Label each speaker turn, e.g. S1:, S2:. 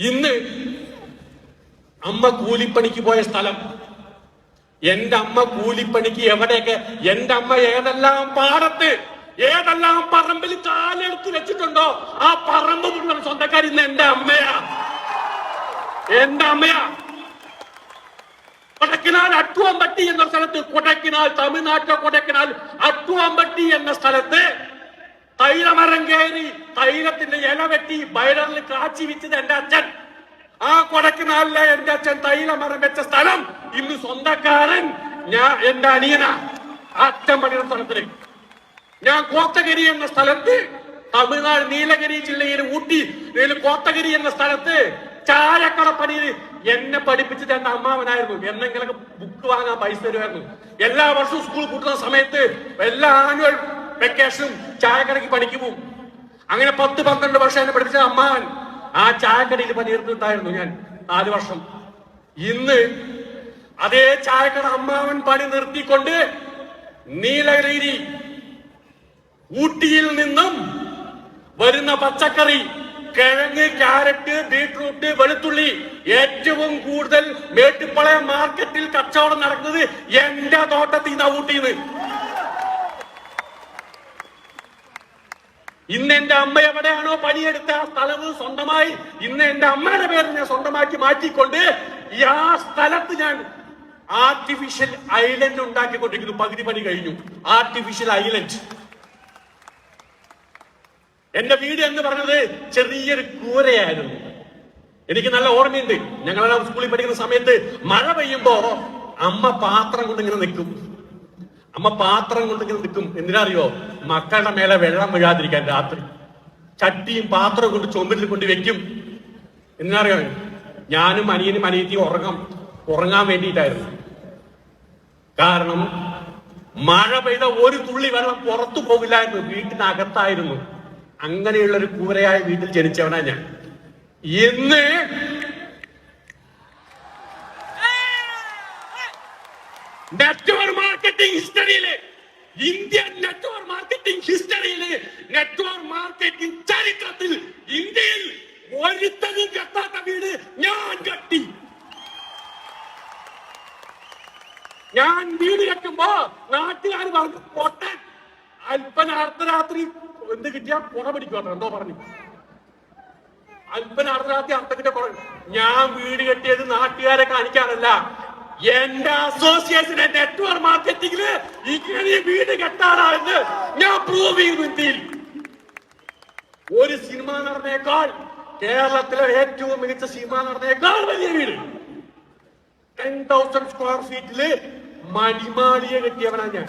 S1: ഇന്ന് അമ്മ കൂലിപ്പണിക്ക് പോയ സ്ഥലം. എന്റെ അമ്മ കൂലിപ്പണിക്ക് എവിടെയൊക്കെ? എന്റെ അമ്മ ഏതെല്ലാം പാടത്ത് ഏതെല്ലാം പറമ്പിൽ കാലെടുത്ത് വെച്ചിട്ടുണ്ടോ? ആ പറമ്പ് മുഴുവൻ സ്വന്തക്കാർ ഇന്ന് എന്റെ അമ്മയാ. എന്റെ അമ്മയാ. കൊടക്കിനാൽ അട്ടുവമ്പട്ടി എന്ന സ്ഥലത്ത് കൊടക്കിനാൽ തമിഴ്നാട്ടിലെ കൊടക്കിനാൽ അട്ടുവമ്പട്ടി എന്ന സ്ഥലത്ത് തൈലമരം കയറി തൈലത്തിന്റെ ഇല വെട്ടി ബൈലറിൽ കാച്ചി വെച്ചത് എന്റെ അച്ഛൻ. ആ കൊടക്കിനാലിലെ എന്റെ അച്ഛൻ തൈലമരം വെച്ച സ്ഥലം ഇന്ന് സ്വന്തക്കാരൻ ഞാൻ എന്റെ അനിയനാ. അച്ഛൻ പണിയുന്ന സ്ഥലത്തിൽ ഞാൻ കോത്തഗിരി എന്ന സ്ഥലത്ത് തമിഴ്നാട് നീലഗിരി ജില്ലയിൽ ഊട്ടി കോത്തഗിരി എന്ന സ്ഥലത്ത് ചാരക്കട പണിയിൽ എന്നെ പഠിപ്പിച്ചത് എന്റെ അമ്മാവനായിരുന്നു. എന്നെങ്കിലൊക്കെ ബുക്ക് വാങ്ങാൻ പൈസ തരുമായിരുന്നു. എല്ലാ വർഷവും സ്കൂൾ കൂട്ടുന്ന സമയത്ത് എല്ലാ ആനുവൽ വെക്കേഷനും ചായക്കടയ്ക്ക് പണിക്ക് പോകും അങ്ങനെ പത്ത് പന്ത്രണ്ട് വർഷം എന്നെ പഠിപ്പിച്ച അമ്മാവൻ ആ ചായക്കടയിൽ പണിയെടുത്തിട്ടായിരുന്നു ഞാൻ നാല് വർഷം. ഇന്ന് അതേ ചായക്കട അമ്മാവൻ പണി നിർത്തിക്കൊണ്ട് നീലഗിരി ഊട്ടിയിൽ നിന്നും വരുന്ന പച്ചക്കറി കിഴങ്ങ് ക്യാരറ്റ് ബീട്രൂട്ട് വെളുത്തുള്ളി ഏറ്റവും കൂടുതൽ മേട്ടുപ്പളയ മാർക്കറ്റിൽ കച്ചവടം നടക്കുന്നത് എന്റെ തോട്ടത്തിൽ നിന്നാ ഊട്ടിന്ന്. ഇന്ന് എന്റെ അമ്മ എവിടെയാണോ പണിയെടുത്ത ആ സ്ഥലം സ്വന്തമായി ഇന്ന് എന്റെ അമ്മയുടെ പേര് ഞാൻ സ്വന്തമാക്കി മാറ്റിക്കൊണ്ട് ഈ ആ സ്ഥലത്ത് ഞാൻ ആർട്ടിഫിഷ്യൽ ഐലൻഡ് ഉണ്ടാക്കിക്കൊണ്ടിരിക്കുന്നു. പകുതി പണി കഴിഞ്ഞു. ആർട്ടിഫിഷ്യൽ ഐലൻഡ് എന്റെ വീട് എന്ന് പറഞ്ഞത് ചെറിയൊരു കൂരയായിരുന്നു. എനിക്ക് നല്ല ഓർമ്മയുണ്ട്. ഞങ്ങളെല്ലാം സ്കൂളിൽ പഠിക്കുന്ന സമയത്ത് മഴ പെയ്യുമ്പോ അമ്മ പാത്രം കൊണ്ട് ഇങ്ങനെ നിൽക്കും. അമ്മ പാത്രം കൊണ്ട് ഇങ്ങനെ നിൽക്കും. എന്തിനറിയോ? മക്കളുടെ മേലെ വെള്ളം വീഴാതിരിക്കാൻ രാത്രി. ചട്ടിയും പാത്രം കൊണ്ട് ചുമരിൽ കൊണ്ട് വെക്കും. എന്തിനറിയോ? ഞാനും അനിയനും അനിയത്തിയും ഉറങ്ങാം. ഉറങ്ങാൻ വേണ്ടിയിട്ടായിരുന്നു. കാരണം മഴ പെയ്ത ഒരു തുള്ളി വെള്ളം പുറത്തു പോകില്ലായിരുന്നു വീട്ടിനകത്തായിരുന്നു. അങ്ങനെയുള്ള ഒരു കൂരയായ വീട്ടിൽ ജനിച്ചവനാ ഞാൻ. ഇന്ന് നെറ്റ്വർക്ക് മാർക്കറ്റിംഗ് ഹിസ്റ്ററിയിൽ ഇന്ത്യൻ നെറ്റ്വർക്ക് മാർക്കറ്റിംഗ് ഹിസ്റ്ററിയിൽ നെറ്റ്വർക്ക് മാർക്കറ്റിംഗ് ചരിത്രത്തിൽ ഇന്ത്യയിൽ ഒരുത്തനും കെട്ടാത്ത വീട് ഞാൻ കെട്ടി. ഞാൻ വീട് കെട്ടുമ്പോ നാട്ടുകാർ പറഞ്ഞു പൊട്ടൻ അല്പന അർദ്ധരാത്രി എന്ത് കിട്ടിയാ പുറ പിടിക്കുവാണ് എന്തോ പറഞ്ഞു. അല്പന അർദ്ധരാത്രി അർത്ഥ കിട്ടിയ പുറ ഞാൻ വീട് കെട്ടിയത് നാട്ടുകാരെ കാണിക്കാനല്ല എന്റെ അസോസിയേഷന്റെ നെറ്റ്വർക്ക് മാർക്കറ്റിംഗിൽ ഇങ്ങനെ വീട് കെട്ടാറാണെന്ന് ഞാൻ പ്രൂവ് ചെയ്തു ഇന്ത്യയിൽ ഒരു സിനിമ നടന്നേക്കാൾ കേരളത്തിലെ ഏറ്റവും മികച്ച സിനിമ നടന്നേക്കാൾ വലിയ വീട്. ടെൻ തൗസൻഡ് സ്ക്വയർ ഫീറ്റിൽ മണിമാളിയെ കെട്ടിയവനാണ് ഞാൻ.